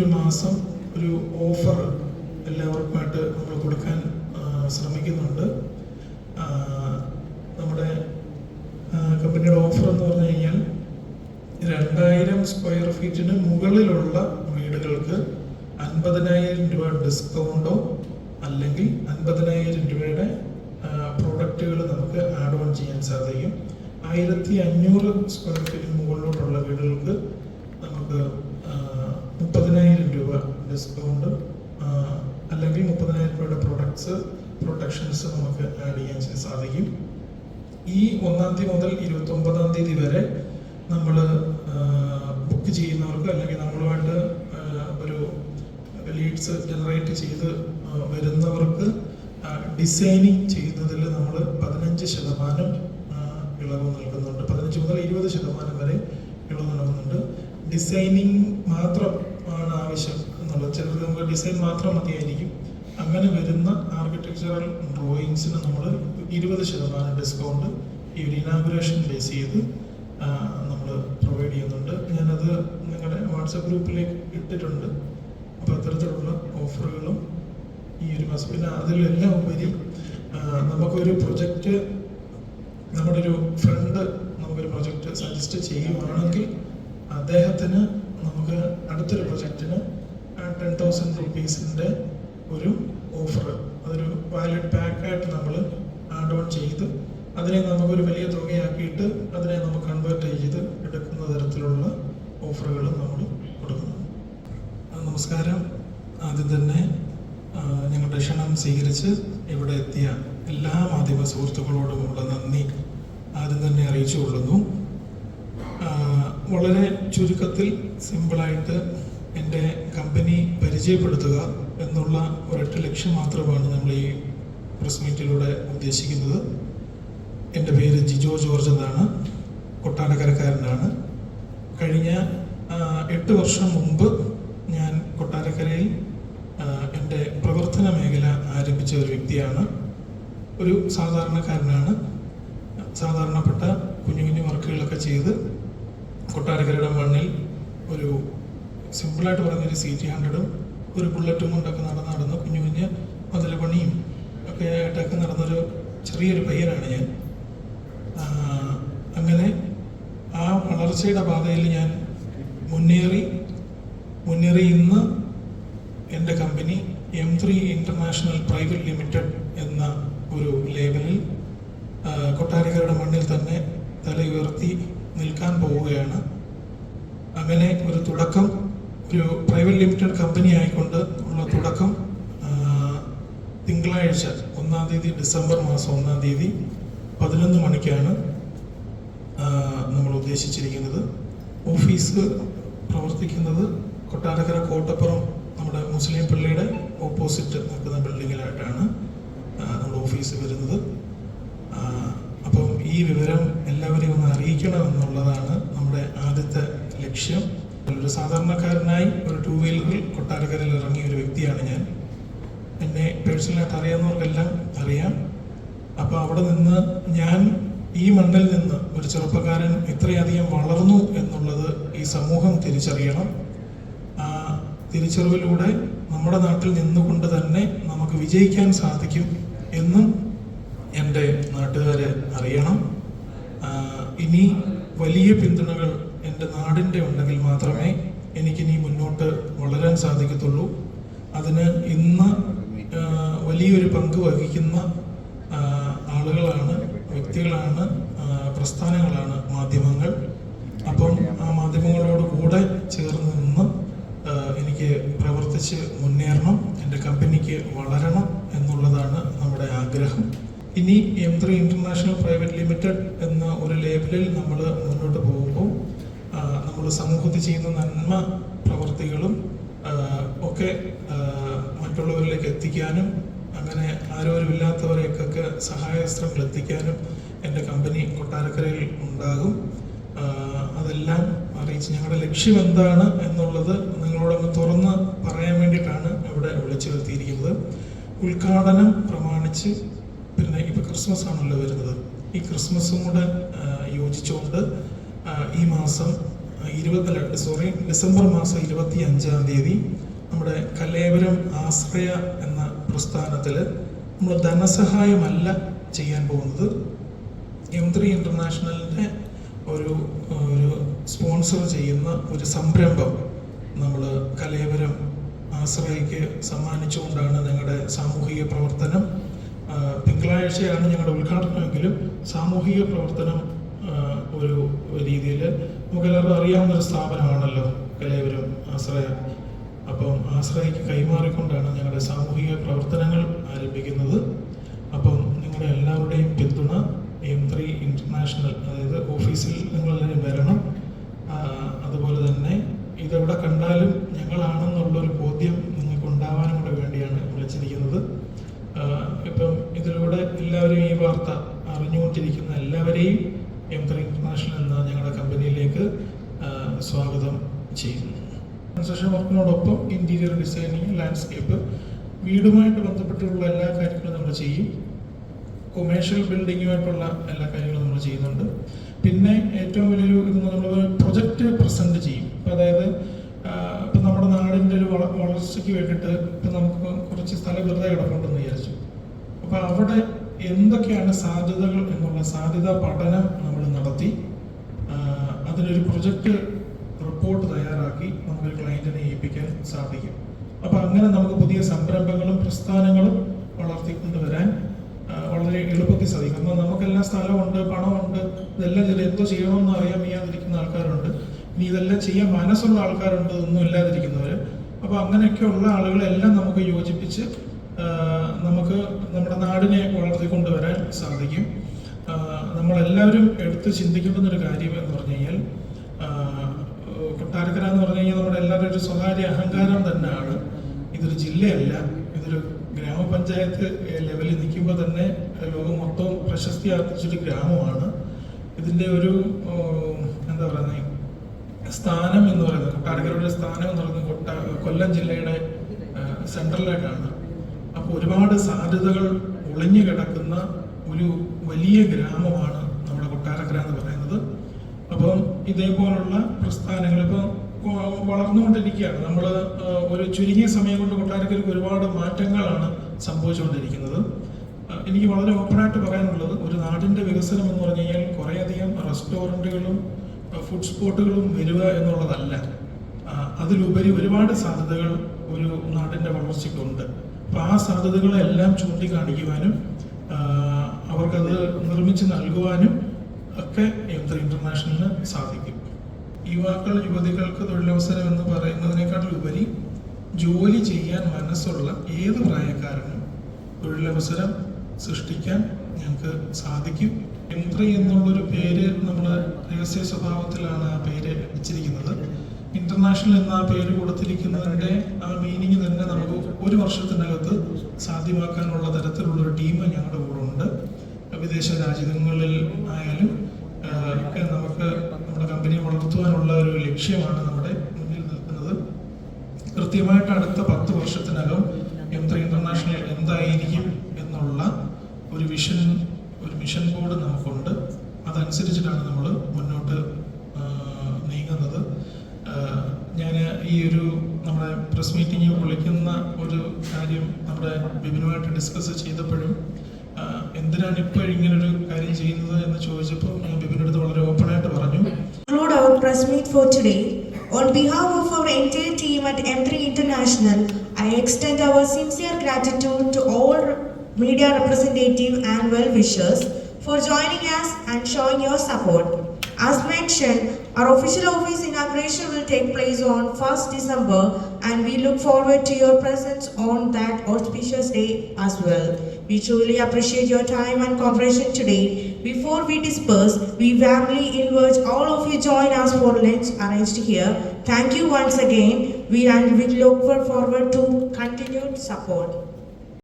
ഒരു മാസം ഒരു ഓഫർ എല്ലാവർക്കുമായിട്ട് നമ്മൾ കൊടുക്കാൻ ശ്രമിക്കുന്നുണ്ട്. നമ്മുടെ കമ്പനിയുടെ ഓഫർ എന്ന് പറഞ്ഞു കഴിഞ്ഞാൽ രണ്ടായിരം സ്ക്വയർ ഫീറ്റിന് മുകളിലുള്ള വീടുകൾക്ക് അൻപതിനായിരം രൂപ ഡിസ്കൗണ്ടോ അല്ലെങ്കിൽ അൻപതിനായിരം രൂപയുടെ പ്രോഡക്റ്റുകൾ നമുക്ക് ആഡ് ഓൺ ചെയ്യാൻ സാധിക്കും. ആയിരത്തി അഞ്ഞൂറ് സ്ക്വയർ ഫീറ്റിന് മുകളിലോട്ടുള്ള വീടുകൾക്ക് നമുക്ക് ഡിസ്കൗണ്ട് അല്ലെങ്കിൽ മുപ്പതിനായിരം രൂപയുടെ പ്രൊഡക്ട്സ് പ്രൊട്ടക്ഷൻസ് നമുക്ക് ആഡ് ചെയ്യാൻ സാധിക്കും. ഈ ഒന്നാം തീയതി മുതൽ ഇരുപത്തി ഒമ്പതാം തീയതി വരെ നമ്മൾ ബുക്ക് ചെയ്യുന്നവർക്ക് അല്ലെങ്കിൽ നമ്മളുമായിട്ട് ഒരു ലീഡ്സ് ജനറേറ്റ് ചെയ്ത് വരുന്നവർക്ക് ഡിസൈനിങ് ചെയ്യുന്നതിൽ നമ്മൾ പതിനഞ്ച് ശതമാനം ഇളവ് നൽകുന്നുണ്ട്. പതിനഞ്ച് മുതൽ ഇരുപത് ശതമാനം വരെ ഇളവ് നൽകുന്നുണ്ട്. ഡിസൈനിങ് മാത്രം ആണ് ആവശ്യം. എന്നുള്ളത് ചിലർക്ക് നമുക്ക് ഡിസൈൻ മാത്രം മതിയായിരിക്കും. അങ്ങനെ വരുന്ന ആർക്കിടെക്ചറൽ ഡ്രോയിങ്സിന് നമ്മൾ ഇരുപത് ശതമാനം ഡിസ്കൗണ്ട് ഈ ഒരു ഇനാഗുറേഷൻ ബേസ് ചെയ്ത് നമ്മൾ പ്രൊവൈഡ് ചെയ്യുന്നുണ്ട്. ഞാനത് നിങ്ങളുടെ വാട്സപ്പ് ഗ്രൂപ്പിലേക്ക് ഇട്ടിട്ടുണ്ട്. അപ്പോൾ അത്തരത്തിലുള്ള ഓഫറുകളും ഈ ഒരു മാസം പിന്നെ അതിലെല്ലാം ഉപരി നമുക്കൊരു പ്രൊജക്റ്റ് നമ്മുടെ ഒരു ഫ്രണ്ട് നമുക്കൊരു പ്രൊജക്റ്റ് സജസ്റ്റ് ചെയ്യുകയാണെങ്കിൽ അദ്ദേഹത്തിന് നമുക്ക് അടുത്തൊരു പ്രൊജക്റ്റിന് ടെൻ തൗസൻഡ് റുപ്പീസിന്റെ ഒരു ഓഫർ അതൊരു വാലിഡ് പാക്കായിട്ട് നമ്മൾ ആഡ് ഓൺ ചെയ്ത് അതിനെ നമുക്കൊരു വലിയ തുകയാക്കിയിട്ട് അതിനെ നമുക്ക് കൺവേർട്ട് ചെയ്ത് എടുക്കുന്ന തരത്തിലുള്ള ഓഫറുകൾ നമ്മൾ കൊടുക്കുന്നു. നമസ്കാരം. ആദ്യം തന്നെ ഞങ്ങളുടെ ക്ഷണം സ്വീകരിച്ച് ഇവിടെ എത്തിയ എല്ലാ മാധ്യമ സുഹൃത്തുക്കളോടുമുള്ള നന്ദി ആദ്യം തന്നെ അറിയിച്ചു കൊള്ളുന്നു വളരെ ചുരുക്കത്തിൽ സിമ്പിളായിട്ട് എന്റെ കമ്പനി പരിചയപ്പെടുത്തുക എന്നുള്ള ഒരൊറ്റ ലക്ഷ്യം മാത്രമാണ് നമ്മൾ ഈ പ്രസ് മീറ്റിലൂടെ ഉദ്ദേശിക്കുന്നത്. എന്റെ പേര് ജിജോ ജോർജ് എന്നാണ്. കൊട്ടാരക്കരക്കാരനാണ്. കഴിഞ്ഞ എട്ട് വർഷം മുമ്പ് ഞാൻ കൊട്ടാരക്കരയിൽ എന്റെ പ്രവർത്തന മേഖല ആരംഭിച്ച ഒരു വ്യക്തിയാണ്. ഒരു സാധാരണക്കാരനാണ്. സാധാരണപ്പെട്ട കുഞ്ഞു കുഞ്ഞു വർക്കുകളൊക്കെ ചെയ്ത് കൊട്ടാരക്കരയുടെ മണ്ണിൽ ഒരു സിമ്പിളായിട്ട് പറഞ്ഞൊരു സി ടി ഹൺഡ്രഡും ഒരു ബുള്ളറ്റും കൊണ്ടൊക്കെ നടന്ന് നടന്ന് കുഞ്ഞു കുഞ്ഞ് മതിലപണിയും ഒക്കെ ആയിട്ടൊക്കെ നടന്നൊരു ചെറിയൊരു പയ്യനാണ് ഞാൻ. അങ്ങനെ ആ വളർച്ചയുടെ പാതയിൽ ഞാൻ മുന്നേറി മുന്നേറി ഇന്ന് എന്റെ company M three international private limited എന്ന ഒരു ലേബലിൽ കൊട്ടാരക്കാരുടെ മണ്ണിൽ തന്നെ തല ഉയർത്തി നിൽക്കാൻ പോവുകയാണ്. അങ്ങനെ ഒരു തുടക്കം ഒരു പ്രൈവറ്റ് ലിമിറ്റഡ് കമ്പനി ആയിക്കൊണ്ട് ഉള്ള തുടക്കം തിങ്കളാഴ്ച ഒന്നാം തീയതി ഡിസംബർ മാസം ഒന്നാം തീയതി പതിനൊന്ന് മണിക്കാണ് നമ്മൾ ഉദ്ദേശിച്ചിരിക്കുന്നത്. ഓഫീസ് പ്രവർത്തിക്കുന്നത് കൊട്ടാരക്കര കോട്ടപ്പുറം നമ്മുടെ മുസ്ലിം പള്ളിയുടെ ഓപ്പോസിറ്റ് നിൽക്കുന്ന ബിൽഡിങ്ങിലായിട്ടാണ് നമ്മുടെ ഓഫീസ് വരുന്നത്. അപ്പം ഈ വിവരം എല്ലാവരെയും ഒന്ന് അറിയിക്കണം എന്നുള്ളതാണ് നമ്മുടെ ആദ്യത്തെ ലക്ഷ്യം. ഒരു സാധാരണക്കാരനായി ഒരു ടൂ വീലറിൽ കൊട്ടാരക്കരയിൽ ഇറങ്ങിയ ഒരു വ്യക്തിയാണ് ഞാൻ. എന്നെ പേഴ്സണലായിട്ട് അറിയാവുന്നവർക്കെല്ലാം അറിയാം. അപ്പോൾ അവിടെ നിന്ന് ഞാൻ ഈ മണ്ണിൽ നിന്ന് ഒരു ചെറുപ്പക്കാരൻ ഇത്രയധികം വളർന്നു എന്നുള്ളത് ഈ സമൂഹം തിരിച്ചറിയണം. ആ തിരിച്ചറിവിലൂടെ നമ്മുടെ നാട്ടിൽ നിന്നുകൊണ്ട് തന്നെ നമുക്ക് വിജയിക്കാൻ സാധിക്കും എന്നും എന്റെ നാട്ടുകാരെ അറിയണം. ഇനി വലിയ പിന്തുണകൾ എന്റെ നാടിന്റെ ഉണ്ടെങ്കിൽ മാത്രമേ എനിക്ക് എനിക്കിനി മുന്നോട്ട് വളരാൻ സാധിക്കത്തുള്ളൂ. അതിന് ഇന്ന് വലിയൊരു പങ്ക് വഹിക്കുന്ന ആളുകളാണ് വ്യക്തികളാണ് പ്രസ്ഥാനങ്ങളാണ് മാധ്യമങ്ങൾ. അപ്പം ആ മാധ്യമങ്ങളോട് കൂടെ ചേർന്ന് നിന്ന് എനിക്ക് പ്രവർത്തിച്ച് മുന്നേറണം എന്റെ കമ്പനിക്ക് വളരണം എന്നുള്ളതാണ് നമ്മുടെ ആഗ്രഹം. ഇനി M three international private limited എന്ന ഒരു ലേബലിൽ നമ്മൾ മുന്നോട്ട് പോകുമ്പോൾ നമ്മൾ സമൂഹത്തിൽ ചെയ്യുന്ന നന്മ പ്രവർത്തികളും ഒക്കെ മറ്റുള്ളവരിലേക്ക് എത്തിക്കാനും അങ്ങനെ ആരോരുമില്ലാത്തവരെയൊക്കെ സഹായസ്ത്രങ്ങൾ എത്തിക്കാനും എന്റെ കമ്പനി കൊട്ടാരക്കരയിൽ ഉണ്ടാകും. അതെല്ലാം അറിയിച്ച് ഞങ്ങളുടെ ലക്ഷ്യം എന്താണ് എന്നുള്ളത് നിങ്ങളോടൊന്ന് തുറന്ന് പറയാൻ വേണ്ടിയിട്ടാണ് ഇവിടെ വിളിച്ചു വരുത്തിയിരിക്കുന്നത്. ഉദ്ഘാടനം പ്രമാണിച്ച് പിന്നെ ഇപ്പം ക്രിസ്മസ് ആണല്ലോ വരുന്നത്. ഈ ക്രിസ്മസും കൂടെ യോജിച്ചുകൊണ്ട് ഈ മാസം ഇരുപത്തി സോറി ഡിസംബർ മാസം ഇരുപത്തി അഞ്ചാം തീയതി നമ്മുടെ കലേവരം ആശ്രയ എന്ന പ്രസ്ഥാനത്തിൽ നമ്മൾ ധനസഹായമല്ല ചെയ്യാൻ പോകുന്നത്. എം ത്രീ ഇന്റർനാഷണലിന്റെ ഒരു ഒരു സ്പോൺസർ ചെയ്യുന്ന ഒരു സംരംഭം നമ്മൾ കലേവരം ആശ്രയക്ക് സമ്മാനിച്ചുകൊണ്ടാണ് ഞങ്ങളുടെ സാമൂഹിക പ്രവർത്തനം. തിങ്കളാഴ്ചയാണ് ഞങ്ങളുടെ ഉദ്ഘാടനമെങ്കിലും സാമൂഹിക പ്രവർത്തനം ഒരു രീതിയിൽ നമുക്കെല്ലാവർക്കും അറിയാവുന്ന ഒരു സ്ഥാപനമാണല്ലോ കലേവരം ആശ്രയ. അപ്പം ആശ്രയക്ക് കൈമാറിക്കൊണ്ടാണ് ഞങ്ങളുടെ സാമൂഹിക പ്രവർത്തനങ്ങൾ ആരംഭിക്കുന്നത്. അപ്പം നിങ്ങളുടെ എല്ലാവരുടെയും പിന്തുണ എം ത്രീ ഇന്റർനാഷണൽ അതായത് ഓഫീസിൽ നിങ്ങളെല്ലാവരും വരണം. അതുപോലെ തന്നെ ഇതെവിടെ കണ്ടാലും ഞങ്ങളാണെന്നുള്ളൊരു ബോധ്യം നിങ്ങൾക്ക് ഉണ്ടാവാനും കൂടെ വേണ്ടിയാണ് വിളിച്ചിരിക്കുന്നത് ഇപ്പം ഇതിലൂടെ എല്ലാവരും ഈ വാർത്ത അറിഞ്ഞുകൊണ്ടിരിക്കുന്ന ഇന്റർനാഷണൽ എന്ന ഞങ്ങളുടെ കമ്പനിയിലേക്ക് സ്വാഗതം ചെയ്യുന്നു. കൺസ്ട്രക്ഷൻ വർക്കിനോടൊപ്പം ഇന്റീരിയർ ഡിസൈനിങ് ലാൻഡ്സ്കേപ്പ് വീടുമായിട്ട് ബന്ധപ്പെട്ടുള്ള എല്ലാ കാര്യങ്ങളും നമ്മൾ ചെയ്യും. കൊമേഴ്ഷ്യൽ ബിൽഡിങ്ങുമായിട്ടുള്ള എല്ലാ കാര്യങ്ങളും നമ്മൾ ചെയ്യുന്നുണ്ട്. പിന്നെ ഏറ്റവും വലിയൊരു ഇത് നമ്മൾ പ്രൊജക്റ്റ് പ്രസന്റ് ചെയ്യും. അതായത് ഇപ്പം നമ്മുടെ നാടിന്റെ ഒരു വള വളർച്ചയ്ക്ക് വേണ്ടിയിട്ട് ഇപ്പം നമുക്ക് കുറച്ച് സ്ഥലം വെറുതെ കിടപ്പുണ്ടെന്ന് വിചാരിച്ചു. അപ്പോൾ അവിടെ എന്തൊക്കെയാണ് സാധ്യതകൾ എന്നുള്ള സാധ്യതാ പഠനം നമ്മൾ നടത്തി. അതിനൊരു പ്രൊജക്റ്റ് റിപ്പോർട്ട് തയ്യാറാക്കി നമുക്ക് ക്ലയന്റിനെ ഏൽപ്പിക്കാൻ സാധിക്കും. അപ്പോൾ അങ്ങനെ നമുക്ക് പുതിയ സംരംഭങ്ങളും പ്രസ്ഥാനങ്ങളും വളർത്തിക്കൊണ്ടുവരാൻ വളരെ എളുപ്പത്തിൽ സാധിക്കും. എന്നാൽ നമുക്കെല്ലാം സ്ഥലമുണ്ട് പണമുണ്ട് ഇതെല്ലാം ചെയ്ത് എന്തോ ചെയ്യണമെന്ന് അറിയാൻ വയ്യാതിരിക്കുന്ന ആൾക്കാരുണ്ട്. ഇനി ഇതെല്ലാം ചെയ്യാൻ മനസ്സുള്ള ആൾക്കാരുണ്ട് ഒന്നും ഇല്ലാതിരിക്കുന്നവർ അപ്പോൾ അങ്ങനെയൊക്കെയുള്ള ആളുകളെല്ലാം നമുക്ക് യോജിപ്പിച്ച് നമുക്ക് നമ്മുടെ നാടിനെ വളർത്തിക്കൊണ്ടുവരാൻ സാധിക്കും. നമ്മളെല്ലാവരും എടുത്ത് ചിന്തിക്കേണ്ടുന്ന ഒരു കാര്യം എന്ന് പറഞ്ഞു കഴിഞ്ഞാൽ കൊട്ടാരക്കര എന്ന് പറഞ്ഞു കഴിഞ്ഞാൽ നമ്മുടെ എല്ലാവരും ഒരു സ്വകാര്യ അഹങ്കാരം തന്നെയാണ്. ഇതൊരു ജില്ലയല്ല ഇതൊരു ഗ്രാമപഞ്ചായത്ത് ലെവലിൽ നിൽക്കുമ്പോൾ തന്നെ ലോകം മൊത്തം പ്രശസ്തി ആർജിച്ചൊരു ഗ്രാമമാണ്. ഇതിന്റെ ഒരു എന്താ പറയുന്നത് സ്ഥാനം എന്ന് പറയുന്നത് കൊട്ടാരക്കരയുടെ സ്ഥാനം എന്ന് പറയുന്നത് കൊട്ട കൊല്ലം ജില്ലയുടെ സെൻട്രലായിട്ടാണ് ഒരുപാട് സാധ്യതകൾ ഒളിഞ്ഞു കിടക്കുന്ന ഒരു വലിയ ഗ്രാമമാണ് നമ്മുടെ കൊട്ടാരക്കര എന്ന് പറയുന്നത്. അപ്പം ഇതേപോലുള്ള പ്രസ്ഥാനങ്ങൾ ഇപ്പം വളർന്നുകൊണ്ടിരിക്കുകയാണ്. നമ്മൾ ഒരു ചുരുങ്ങിയ സമയം കൊണ്ട് കൊട്ടാരക്കരയ്ക്ക് ഒരുപാട് മാറ്റങ്ങളാണ് സംഭവിച്ചുകൊണ്ടിരിക്കുന്നത്. എനിക്ക് വളരെ ഓപ്പണായിട്ട് പറയാനുള്ളത് ഒരു നാടിന്റെ വികസനം എന്ന് പറഞ്ഞു കഴിഞ്ഞാൽ കുറേയധികം റെസ്റ്റോറന്റുകളും ഫുഡ് സ്പോട്ടുകളും വരിക എന്നുള്ളതല്ല. അതിലുപരി ഒരുപാട് സാധ്യതകൾ ഒരു നാടിന്റെ വളർച്ചയ്ക്കുണ്ട്. അപ്പോൾ ആ സാധ്യതകളെല്ലാം ചൂണ്ടിക്കാണിക്കുവാനും അവർക്കത് നിർമ്മിച്ച് നൽകുവാനും ഒക്കെ യുദ്ധ ഇന്റർനാഷണലിന് സാധിക്കും. യുവാക്കൾ യുവതികൾക്ക് തൊഴിലവസരം എന്ന് പറയുന്നതിനേക്കാൾ ഉപരി ജോലി ചെയ്യാൻ മനസ്സുള്ള ഏത് പ്രായക്കാരനും തൊഴിലവസരം സൃഷ്ടിക്കാൻ ഞങ്ങൾക്ക് സാധിക്കും. എം ത്രീ എന്നുള്ളൊരു പേര് നമ്മൾ രഹസ്യ സ്വഭാവത്തിലാണ് ആ പേര് വെച്ചിരിക്കുന്നത്. ഇന്റർനാഷണൽ എന്ന പേര് കൊടുത്തിരിക്കുന്നതിന്റെ ആ മീനിങ് തന്നെ നമുക്ക് ഒരു വർഷത്തിനകത്ത് സാധ്യമാക്കാനുള്ള തരത്തിലുള്ള ഒരു ടീം ഞങ്ങളുടെ കൂടെ ഉണ്ട്. വിദേശ രാജ്യങ്ങളിൽ ആയാലും ഒക്കെ നമുക്ക് നമ്മുടെ കമ്പനിയെ വളർത്തുവാനുള്ള ഒരു ലക്ഷ്യമാണ് നമ്മുടെ മുന്നിൽ നിൽക്കുന്നത്. കൃത്യമായിട്ട് അടുത്ത പത്ത് വർഷത്തിനകം എം ത്രീ ഇന്റർനാഷണൽ എന്തായിരിക്കും എന്നുള്ള ഒരു വിഷൻ ഒരു മിഷൻ ബോർഡ് നമുക്കുണ്ട്. അതനുസരിച്ചിട്ടാണ് നമ്മൾ ഈ ഒരു നമ്മുടെ പ്രസ് മീറ്റിംഗ് വിളിക്കുന്ന ഒരു കാര്യം നമ്മുടെ ബിബിനുമായിട്ട് ഡിസ്കസ് ചെയ്തപ്പോഴും എന്തിനാണ് ഇപ്പോൾ ഇങ്ങനൊരു കാര്യം ചെയ്യുന്നത് എന്ന് ചോദിച്ചപ്പോൾ ഞാൻ ബിബിന്റെ വളരെ വളരെ ഓപ്പണായിട്ട് പറഞ്ഞു press meet for today. On behalf of our entire team at M3 International, I extend our sincere gratitude to all media representatives and well-wishers for joining us and showing your support. As mentioned, our official office inauguration will take place on 1st December and we look forward to your presence on that auspicious day as well. We truly appreciate your time and cooperation today. Before we disperse, we warmly invite all of you to join us for lunch arranged here. Thank you once again. We and we look forward to continued support.